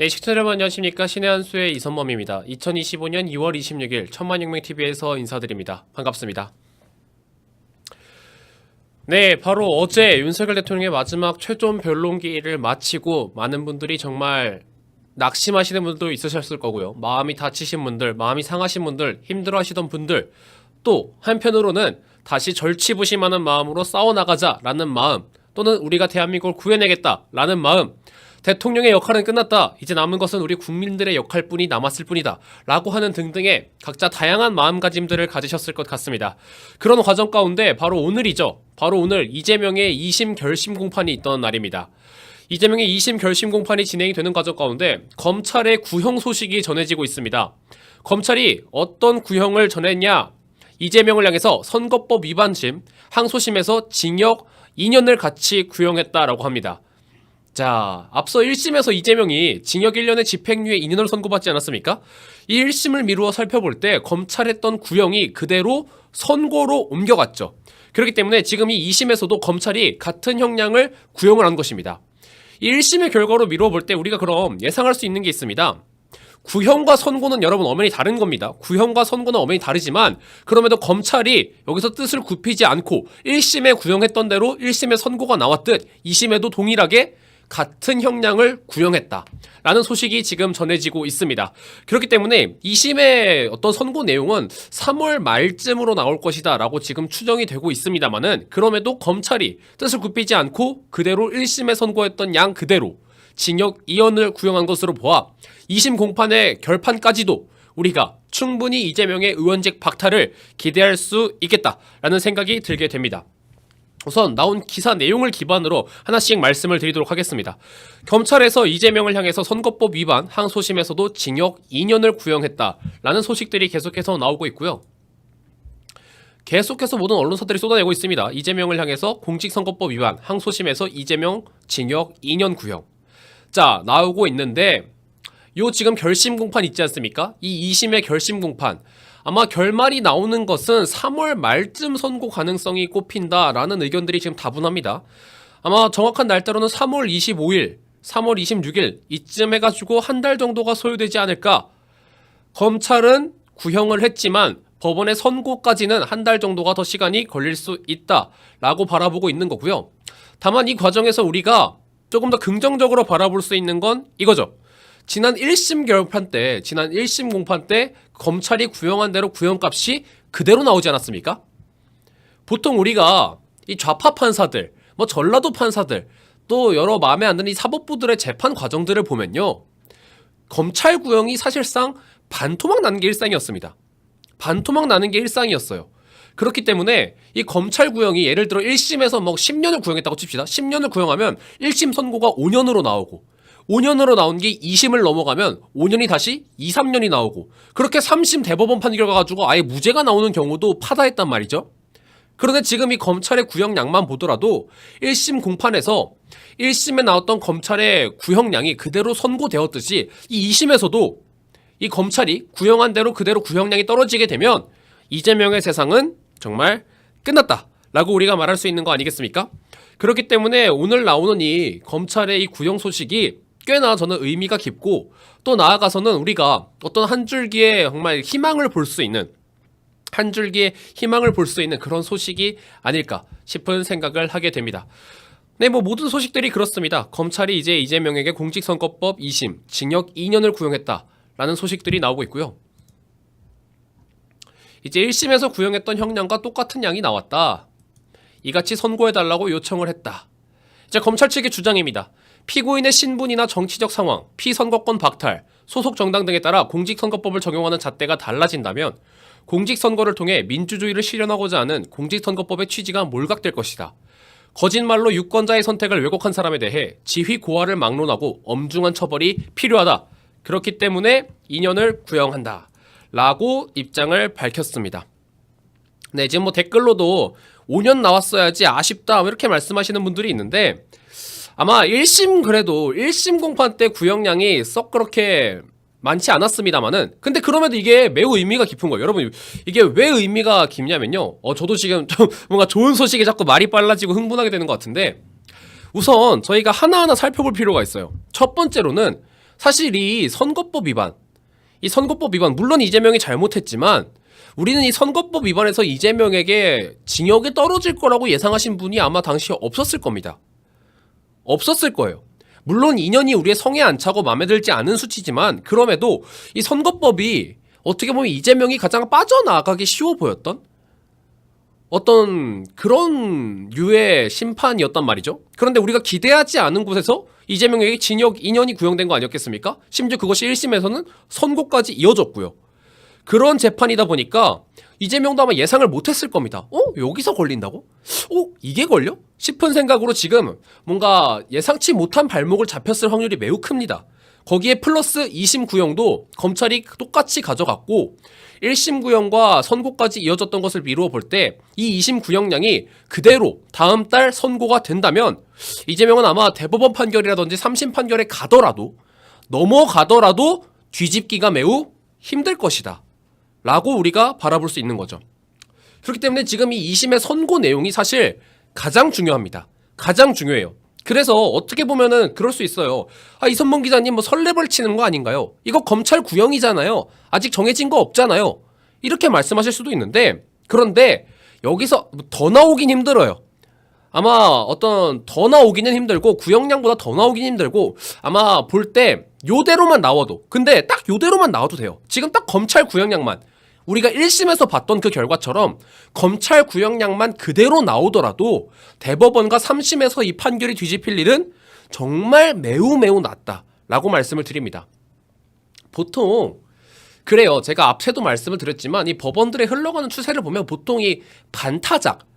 네, 시청자 여러분 안녕하십니까? 신의 한수의 이선범입니다. 2025년 2월 26일 천만혁명TV에서 인사드립니다. 반갑습니다. 네, 바로 어제 윤석열 대통령의 마지막 최종 변론기를 마치고 많은 분들이 정말 낙심하시는 분들도 있으셨을 거고요. 마음이 다치신 분들, 마음이 상하신 분들, 힘들어하시던 분들, 또 한편으로는 다시 절치부심하는 마음으로 싸워나가자라는 마음, 또는 우리가 대한민국을 구해내겠다라는 마음, 대통령의 역할은 끝났다. 이제 남은 것은 우리 국민들의 역할뿐이 남았을 뿐이다. 라고 하는 등등의 각자 다양한 마음가짐들을 가지셨을 것 같습니다. 그런 과정 가운데 바로 오늘이죠. 바로 오늘 이재명의 2심 결심 공판이 있던 날입니다. 이재명의 2심 결심 공판이 진행이 되는 과정 가운데 검찰의 구형 소식이 전해지고 있습니다. 검찰이 어떤 구형을 전했냐? 이재명을 향해서 선거법 위반심, 항소심에서 징역 2년을 같이 구형했다라고 합니다. 자, 앞서 1심에서 이재명이 징역 1년의 집행유예 2년을 선고받지 않았습니까? 이 1심을 미루어 살펴볼 때 검찰했던 구형이 그대로 선고로 옮겨갔죠. 그렇기 때문에 지금 이 2심에서도 검찰이 같은 형량을 구형을 한 것입니다. 이 1심의 결과로 미루어 볼 때 우리가 그럼 예상할 수 있는 게 있습니다. 구형과 선고는 여러분 엄연히 다른 겁니다. 구형과 선고는 엄연히 다르지만 그럼에도 검찰이 여기서 뜻을 굽히지 않고 1심에 구형했던 대로 1심에 선고가 나왔듯 2심에도 동일하게 같은 형량을 구형했다. 라는 소식이 지금 전해지고 있습니다. 그렇기 때문에 2심의 어떤 선고 내용은 3월 말쯤으로 나올 것이다 라고 지금 추정이 되고 있습니다만은 그럼에도 검찰이 뜻을 굽히지 않고 그대로 1심에 선고했던 양 그대로 징역 2년을 구형한 것으로 보아 2심 공판의 결판까지도 우리가 충분히 이재명의 의원직 박탈을 기대할 수 있겠다라는 생각이 들게 됩니다. 우선 나온 기사 내용을 기반으로 하나씩 말씀을 드리도록 하겠습니다. 검찰에서 이재명을 향해서 선거법 위반 항소심에서도 징역 2년을 구형했다라는 소식들이 계속해서 나오고 있고요. 계속해서 모든 언론사들이 쏟아내고 있습니다. 이재명을 향해서 공직선거법 위반 항소심에서 이재명 징역 2년 구형. 자, 나오고 있는데 요 지금 결심 공판 있지 않습니까? 이 2심의 결심 공판. 아마 결말이 나오는 것은 3월 말쯤 선고 가능성이 꼽힌다라는 의견들이 지금 다분합니다. 아마 정확한 날짜로는 3월 25일, 3월 26일 이쯤 해가지고 한 달 정도가 소요되지 않을까. 검찰은 구형을 했지만 법원의 선고까지는 한 달 정도가 더 시간이 걸릴 수 있다라고 바라보고 있는 거고요. 다만 이 과정에서 우리가 조금 더 긍정적으로 바라볼 수 있는 건 이거죠. 지난 1심 결판 때, 지난 1심 공판 때 검찰이 구형한 대로 구형값이 그대로 나오지 않았습니까? 보통 우리가 이 좌파 판사들, 뭐 전라도 판사들, 또 여러 마음에 안 드는 이 사법부들의 재판 과정들을 보면요. 검찰 구형이 사실상 반토막 나는 게 일상이었습니다. 반토막 나는 게 일상이었어요. 그렇기 때문에 이 검찰 구형이 예를 들어 1심에서 뭐 10년을 구형했다고 칩시다. 10년을 구형하면 1심 선고가 5년으로 나오고 5년으로 나온 게 2심을 넘어가면 5년이 다시 2, 3년이 나오고 그렇게 3심 대법원 판결 가가지고 아예 무죄가 나오는 경우도 파다했단 말이죠. 그런데 지금 이 검찰의 구형량만 보더라도 1심 공판에서 1심에 나왔던 검찰의 구형량이 그대로 선고되었듯이 이 2심에서도 이 검찰이 구형한 대로 그대로 구형량이 떨어지게 되면 이재명의 세상은 정말 끝났다. 라고 우리가 말할 수 있는 거 아니겠습니까? 그렇기 때문에 오늘 나오는 이 검찰의 이 구형 소식이 꽤나 저는 의미가 깊고 또 나아가서는 우리가 어떤 한 줄기의 정말 희망을 볼 수 있는 한 줄기의 희망을 볼 수 있는 그런 소식이 아닐까 싶은 생각을 하게 됩니다. 네, 뭐 모든 소식들이 그렇습니다. 검찰이 이제 이재명에게 공직선거법 2심 징역 2년을 구형했다라는 소식들이 나오고 있고요. 이제 1심에서 구형했던 형량과 똑같은 양이 나왔다. 이같이 선고해달라고 요청을 했다. 이제 검찰 측의 주장입니다. 피고인의 신분이나 정치적 상황, 피선거권 박탈, 소속 정당 등에 따라 공직선거법을 적용하는 잣대가 달라진다면 공직선거를 통해 민주주의를 실현하고자 하는 공직선거법의 취지가 몰각될 것이다. 거짓말로 유권자의 선택을 왜곡한 사람에 대해 지휘 고하를 막론하고 엄중한 처벌이 필요하다. 그렇기 때문에 2년을 구형한다. 라고 입장을 밝혔습니다. 네, 지금 뭐 댓글로도 5년 나왔어야지 아쉽다. 뭐 이렇게 말씀하시는 분들이 있는데 아마 1심 그래도 1심 공판 때 구형량이 썩 그렇게 많지 않았습니다만은 근데 그럼에도 이게 매우 의미가 깊은 거예요. 여러분 이게 왜 의미가 깊냐면요. 어 저도 지금 좀 뭔가 좋은 소식에 자꾸 말이 빨라지고 흥분하게 되는 것 같은데 우선 저희가 하나하나 살펴볼 필요가 있어요. 첫 번째로는 사실 이 선거법 위반, 이 선거법 위반 물론 이재명이 잘못했지만 우리는 이 선거법 위반에서 이재명에게 징역이 떨어질 거라고 예상하신 분이 아마 당시에 없었을 겁니다. 없었을 거예요. 물론 2년이 우리의 성에 안 차고 마음에 들지 않은 수치지만 그럼에도 이 선거법이 어떻게 보면 이재명이 가장 빠져나가기 쉬워 보였던 어떤 그런 류의 심판이었단 말이죠. 그런데 우리가 기대하지 않은 곳에서 이재명에게 징역 2년이 구형된 거 아니었겠습니까? 심지어 그것이 1심에서는 선고까지 이어졌고요. 그런 재판이다 보니까 이재명도 아마 예상을 못했을 겁니다. 어? 여기서 걸린다고? 어? 이게 걸려? 싶은 생각으로 지금 뭔가 예상치 못한 발목을 잡혔을 확률이 매우 큽니다. 거기에 플러스 2심 구형도 검찰이 똑같이 가져갔고 1심 구형과 선고까지 이어졌던 것을 미루어 볼 때 이 2심 구형량이 그대로 다음 달 선고가 된다면 이재명은 아마 대법원 판결이라든지 3심 판결에 가더라도 넘어가더라도 뒤집기가 매우 힘들 것이다. 라고 우리가 바라볼 수 있는 거죠. 그렇기 때문에 지금 이 2심의 선고 내용이 사실 가장 중요합니다. 가장 중요해요. 그래서 어떻게 보면은 그럴 수 있어요. 아, 이선봉 기자님 뭐 설레벌 치는 거 아닌가요? 이거 검찰 구형이잖아요. 아직 정해진 거 없잖아요. 이렇게 말씀하실 수도 있는데, 그런데 여기서 더 나오긴 힘들어요. 아마 어떤 더 나오기는 힘들고 구형량보다 더 나오긴 힘들고 아마 볼 때 요대로만 나와도 근데 딱 요대로만 나와도 돼요. 지금 딱 검찰 구형량만 우리가 1심에서 봤던 그 결과처럼 검찰 구형량만 그대로 나오더라도 대법원과 3심에서 이 판결이 뒤집힐 일은 정말 매우 매우 낮다라고 말씀을 드립니다. 보통 그래요. 제가 앞에도 말씀을 드렸지만 이 법원들의 흘러가는 추세를 보면 보통 이 반타작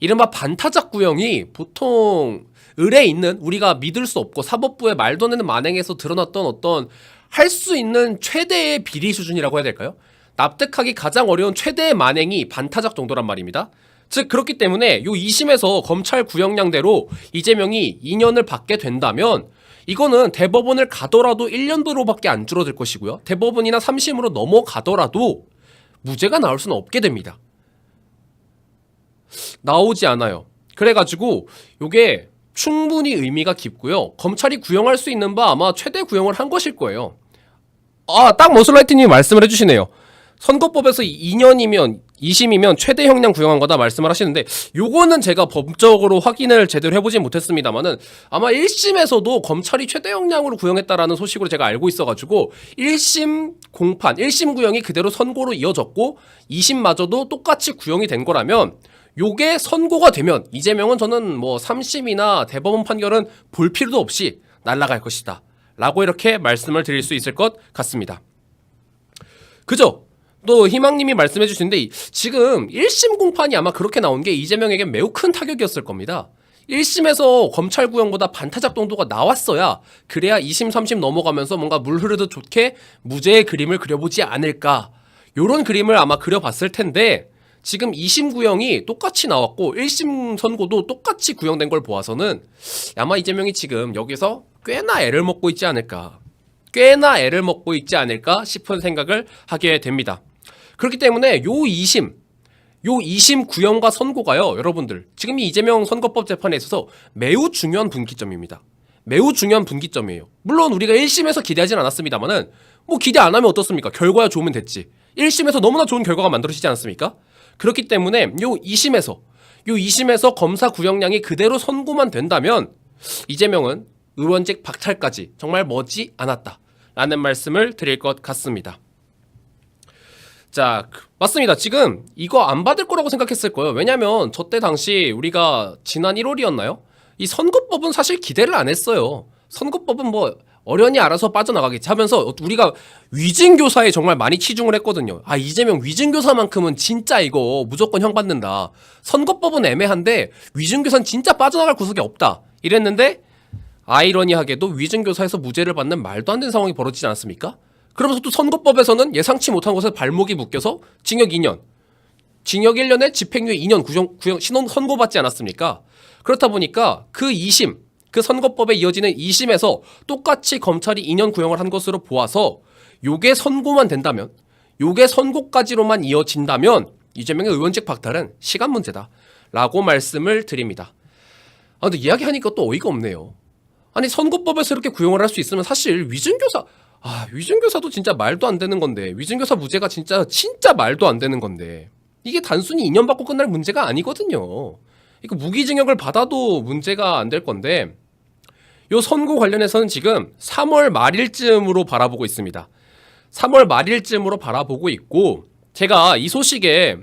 이른바 반타작 구형이 보통 을에 있는 우리가 믿을 수 없고 사법부의 말도 안 되는 만행에서 드러났던 어떤 할 수 있는 최대의 비리 수준이라고 해야 될까요? 납득하기 가장 어려운 최대의 만행이 반타작 정도란 말입니다. 즉 그렇기 때문에 요 2심에서 검찰 구형량대로 이재명이 2년을 받게 된다면 이거는 대법원을 가더라도 1년도로밖에 안 줄어들 것이고요. 대법원이나 3심으로 넘어가더라도 무죄가 나올 수는 없게 됩니다. 나오지 않아요. 그래가지고 요게 충분히 의미가 깊고요. 검찰이 구형할 수 있는 바 아마 최대 구형을 한 것일 거예요. 아, 딱 머슬라이트님이 말씀을 해주시네요. 선거법에서 2년이면 2심이면 최대 형량 구형한 거다 말씀을 하시는데 요거는 제가 법적으로 확인을 제대로 해보진 못했습니다만은 아마 1심에서도 검찰이 최대 형량으로 구형했다라는 소식으로 제가 알고 있어가지고 1심 공판, 1심 구형이 그대로 선고로 이어졌고 2심마저도 똑같이 구형이 된 거라면 요게 선고가 되면 이재명은 저는 뭐 3심이나 대법원 판결은 볼 필요도 없이 날아갈 것이다. 라고 이렇게 말씀을 드릴 수 있을 것 같습니다. 그죠? 또 희망님이 말씀해 주시는데 이- 지금 1심 공판이 아마 그렇게 나온 게 이재명에게 매우 큰 타격이었을 겁니다. 1심에서 검찰 구형보다 반타작 정도가 나왔어야 그래야 2심, 3심 넘어가면서 뭔가 물 흐르듯 좋게 무죄의 그림을 그려보지 않을까. 요런 그림을 아마 그려봤을 텐데 지금 2심 구형이 똑같이 나왔고 1심 선고도 똑같이 구형된 걸 보아서는 아마 이재명이 지금 여기서 꽤나 애를 먹고 있지 않을까. 꽤나 애를 먹고 있지 않을까 싶은 생각을 하게 됩니다. 그렇기 때문에 요 2심, 요 2심 구형과 선고가요, 여러분들. 지금 이 이재명 선거법 재판에 있어서 매우 중요한 분기점입니다. 매우 중요한 분기점이에요. 물론 우리가 1심에서 기대하진 않았습니다만은 뭐 기대 안 하면 어떻습니까? 결과야 좋으면 됐지. 1심에서 너무나 좋은 결과가 만들어지지 않았습니까? 그렇기 때문에 요 2심에서 요 2심에서 검사 구형량이 그대로 선고만 된다면 이재명은 의원직 박탈까지 정말 머지 않았다. 라는 말씀을 드릴 것 같습니다. 자, 그- 맞습니다. 지금 이거 안 받을 거라고 생각했을 거예요. 왜냐면 저 때 당시 우리가 지난 1월이었나요? 이 선거법은 사실 기대를 안 했어요. 선거법은 뭐 어련히 알아서 빠져나가겠지 하면서 우리가 위증교사에 정말 많이 치중을 했거든요. 아, 이재명 위증교사만큼은 진짜 이거 무조건 형 받는다. 선거법은 애매한데 위증교사는 진짜 빠져나갈 구석이 없다. 이랬는데 아이러니하게도 위증교사에서 무죄를 받는 말도 안 되는 상황이 벌어지지 않았습니까? 그러면서 또 선거법에서는 예상치 못한 곳에 발목이 묶여서 징역 2년, 징역 1년에 집행유예 2년 구형, 구형 신원 선고받지 않았습니까? 그렇다 보니까 그 2심, 그 선거법에 이어지는 2심에서 똑같이 검찰이 2년 구형을 한 것으로 보아서 요게 선고만 된다면, 요게 선고까지로만 이어진다면 이재명의 의원직 박탈은 시간 문제다. 라고 말씀을 드립니다. 아, 근데 이야기하니까 또 어이가 없네요. 아니 선거법에서 이렇게 구형을 할 수 있으면 사실 위증교사 아 위증교사도 진짜 말도 안 되는 건데 위증교사 무죄가 진짜 진짜 말도 안 되는 건데 이게 단순히 2년 받고 끝날 문제가 아니거든요. 이거 무기징역을 받아도 문제가 안 될 건데 요 선고 관련해서는 지금 3월 말일쯤으로 바라보고 있습니다. 3월 말일쯤으로 바라보고 있고 제가 이 소식에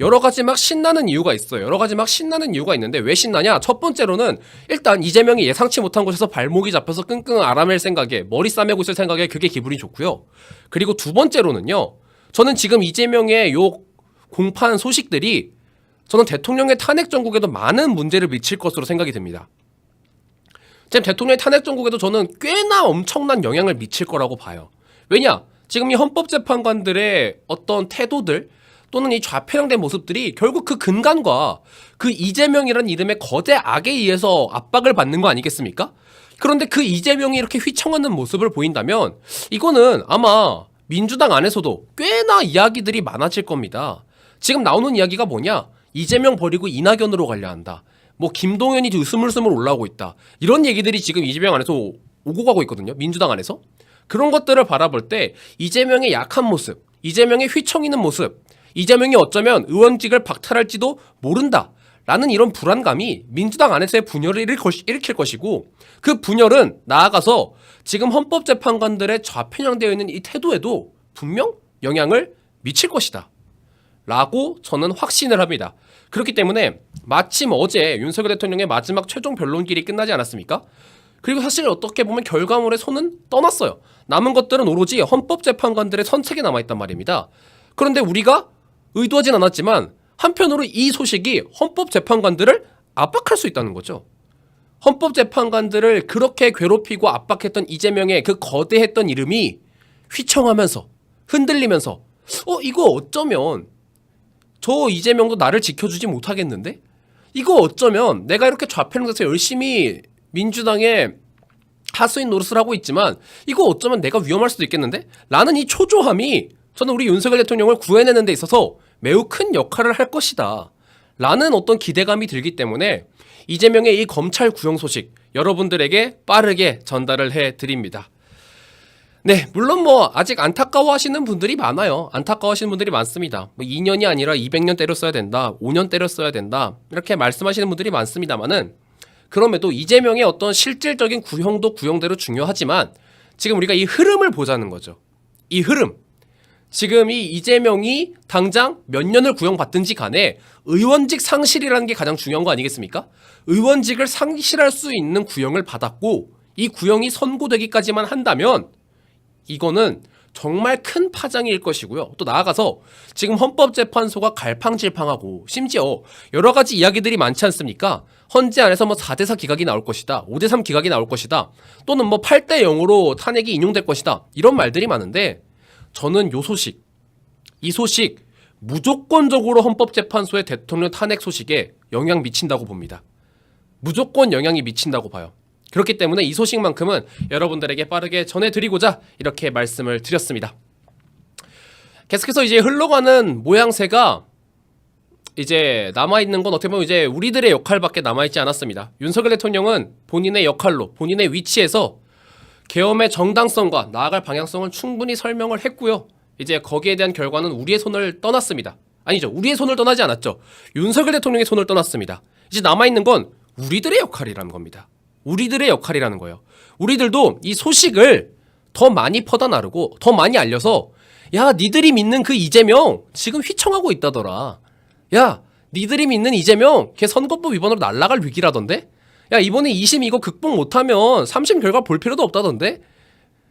여러 가지 막 신나는 이유가 있어요. 여러 가지 막 신나는 이유가 있는데 왜 신나냐? 첫 번째로는 일단 이재명이 예상치 못한 곳에서 발목이 잡혀서 끙끙 앓아맬 생각에 머리 싸매고 있을 생각에 그게 기분이 좋고요. 그리고 두 번째로는요. 저는 지금 이재명의 요 공판 소식들이 저는 대통령의 탄핵 정국에도 많은 문제를 미칠 것으로 생각이 됩니다. 지금 대통령의 탄핵 정국에도 저는 꽤나 엄청난 영향을 미칠 거라고 봐요. 왜냐? 지금 이 헌법재판관들의 어떤 태도들 또는 이 좌편향된 모습들이 결국 그 근간과 그 이재명이라는 이름의 거대 악에 의해서 압박을 받는 거 아니겠습니까? 그런데 그 이재명이 이렇게 휘청하는 모습을 보인다면 이거는 아마 민주당 안에서도 꽤나 이야기들이 많아질 겁니다. 지금 나오는 이야기가 뭐냐? 이재명 버리고 이낙연으로 가려 한다. 뭐 김동연이 스물스물 올라오고 있다. 이런 얘기들이 지금 이재명 안에서 오- 오고 가고 있거든요. 민주당 안에서. 그런 것들을 바라볼 때 이재명의 약한 모습, 이재명의 휘청이는 모습, 이재명이 어쩌면 의원직을 박탈할지도 모른다. 라는 이런 불안감이 민주당 안에서의 분열을 일으킬 것이고 그 분열은 나아가서 지금 헌법재판관들의 좌편향되어 있는 이 태도에도 분명 영향을 미칠 것이다. 라고 저는 확신을 합니다. 그렇기 때문에 마침 어제 윤석열 대통령의 마지막 최종 변론길이 끝나지 않았습니까? 그리고 사실 어떻게 보면 결과물의 손은 떠났어요. 남은 것들은 오로지 헌법재판관들의 선책에 남아있단 말입니다. 그런데 우리가 의도하진 않았지만 한편으로 이 소식이 헌법재판관들을 압박할 수 있다는 거죠. 헌법재판관들을 그렇게 괴롭히고 압박했던 이재명의 그 거대했던 이름이 휘청하면서 흔들리면서 어 이거 어쩌면 저 이재명도 나를 지켜주지 못하겠는데? 이거 어쩌면 내가 이렇게 좌편에서 열심히 민주당의 하수인 노릇을 하고 있지만 이거 어쩌면 내가 위험할 수도 있겠는데? 라는 이 초조함이 저는 우리 윤석열 대통령을 구해내는 데 있어서 매우 큰 역할을 할 것이다. 라는 어떤 기대감이 들기 때문에 이재명의 이 검찰 구형 소식 여러분들에게 빠르게 전달을 해 드립니다. 네, 물론 뭐 아직 안타까워하시는 분들이 많아요. 안타까워하시는 분들이 많습니다. 뭐 2년이 아니라 200년 때렸어야 된다, 5년 때렸어야 된다 이렇게 말씀하시는 분들이 많습니다만은 그럼에도 이재명의 어떤 실질적인 구형도 구형대로 중요하지만 지금 우리가 이 흐름을 보자는 거죠. 이 흐름. 지금 이 이재명이 당장 몇 년을 구형받든지 간에 의원직 상실이라는 게 가장 중요한 거 아니겠습니까? 의원직을 상실할 수 있는 구형을 받았고 이 구형이 선고되기까지만 한다면 이거는 정말 큰 파장일 것이고요. 또 나아가서 지금 헌법재판소가 갈팡질팡하고 심지어 여러 가지 이야기들이 많지 않습니까? 헌재 안에서 뭐 4대4 기각이 나올 것이다. 5대3 기각이 나올 것이다. 또는 뭐 8대 0으로 탄핵이 인용될 것이다. 이런 말들이 많은데 저는 요 소식, 이 소식 무조건적으로 헌법재판소의 대통령 탄핵 소식에 영향 미친다고 봅니다. 무조건 영향이 미친다고 봐요. 그렇기 때문에 이 소식만큼은 여러분들에게 빠르게 전해드리고자 이렇게 말씀을 드렸습니다. 계속해서 이제 흘러가는 모양새가 이제 남아있는 건 어떻게 보면 이제 우리들의 역할밖에 남아있지 않았습니다. 윤석열 대통령은 본인의 역할로, 본인의 위치에서 계엄의 정당성과 나아갈 방향성을 충분히 설명을 했고요. 이제 거기에 대한 결과는 우리의 손을 떠났습니다. 아니죠. 우리의 손을 떠나지 않았죠. 윤석열 대통령의 손을 떠났습니다. 이제 남아있는 건 우리들의 역할이라는 겁니다. 우리들의 역할이라는 거예요. 우리들도 이 소식을 더 많이 퍼다 나르고 더 많이 알려서 야, 니들이 믿는 그 이재명 지금 휘청하고 있다더라. 야, 니들이 믿는 이재명 걔 선거법 위반으로 날라갈 위기라던데? 야, 이번에 2심 이거 극복 못하면 3심 결과 볼 필요도 없다던데?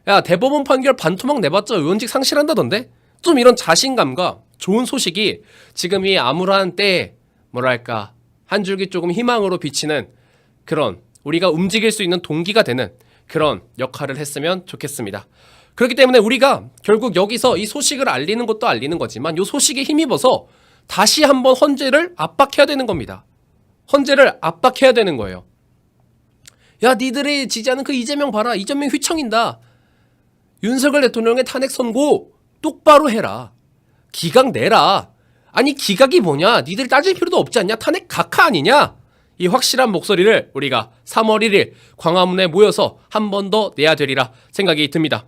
야, 대법원 판결 반토막 내봤자 의원직 상실한다던데? 좀 이런 자신감과 좋은 소식이 지금 이 암울한 때에 뭐랄까 한 줄기 조금 희망으로 비치는 그런 우리가 움직일 수 있는 동기가 되는 그런 역할을 했으면 좋겠습니다. 그렇기 때문에 우리가 결국 여기서 이 소식을 알리는 것도 알리는 거지만 이 소식에 힘입어서 다시 한번 헌재를 압박해야 되는 겁니다. 헌재를 압박해야 되는 거예요. 야, 니들이 지지하는 그 이재명 봐라. 이재명 휘청인다. 윤석열 대통령의 탄핵 선고 똑바로 해라. 기각 내라. 아니 기각이 뭐냐? 니들 따질 필요도 없지 않냐? 탄핵 각하 아니냐? 이 확실한 목소리를 우리가 3월 1일 광화문에 모여서 한 번 더 내야 되리라 생각이 듭니다.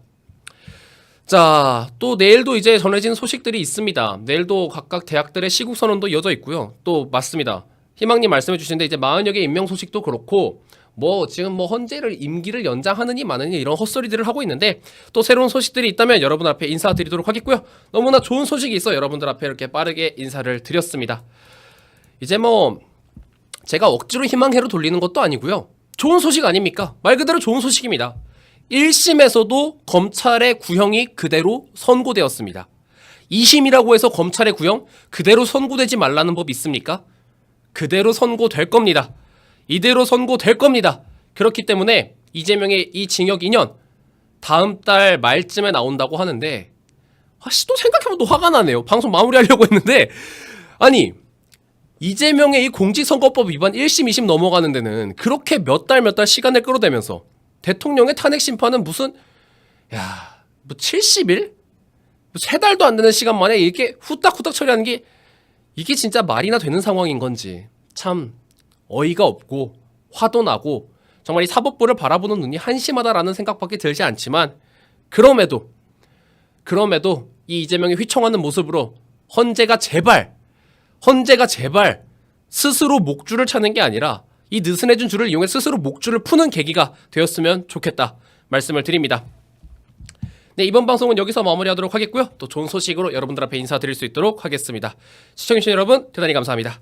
자, 또 내일도 이제 전해진 소식들이 있습니다. 내일도 각각 대학들의 시국 선언도 이어져 있고요. 또 맞습니다. 희망님 말씀해 주시는데 이제 마흔여 개 임명 소식도 그렇고 뭐 지금 뭐 헌재를 임기를 연장하느니 마느니 이런 헛소리들을 하고 있는데 또 새로운 소식들이 있다면 여러분 앞에 인사드리도록 하겠고요. 너무나 좋은 소식이 있어 여러분들 앞에 이렇게 빠르게 인사를 드렸습니다. 이제 뭐 제가 억지로 희망회로 돌리는 것도 아니고요. 좋은 소식 아닙니까? 말 그대로 좋은 소식입니다. 1심에서도 검찰의 구형이 그대로 선고되었습니다. 2심이라고 해서 검찰의 구형 그대로 선고되지 말라는 법 있습니까? 그대로 선고될 겁니다. 이대로 선고될 겁니다. 그렇기 때문에 이재명의 이 징역 2년 다음 달 말쯤에 나온다고 하는데 아씨 또 생각해보면 또 화가 나네요. 방송 마무리하려고 했는데 아니 이재명의 이 공직선거법 위반 1심, 2심 넘어가는 데는 그렇게 몇달 몇 달 시간을 끌어대면서 대통령의 탄핵 심판은 무슨 야, 뭐 70일? 세 달도 안 되는 시간 만에 이렇게 후딱후딱 처리하는 게 이게 진짜 말이나 되는 상황인 건지 참 어이가 없고 화도 나고 정말 이 사법부를 바라보는 눈이 한심하다라는 생각밖에 들지 않지만 그럼에도 그럼에도 이 이재명이 휘청하는 모습으로 헌재가 제발 헌재가 제발 스스로 목줄을 차는 게 아니라 이 느슨해진 줄을 이용해 스스로 목줄을 푸는 계기가 되었으면 좋겠다 말씀을 드립니다. 네, 이번 방송은 여기서 마무리하도록 하겠고요. 또 좋은 소식으로 여러분들 앞에 인사드릴 수 있도록 하겠습니다. 시청해주신 여러분 대단히 감사합니다.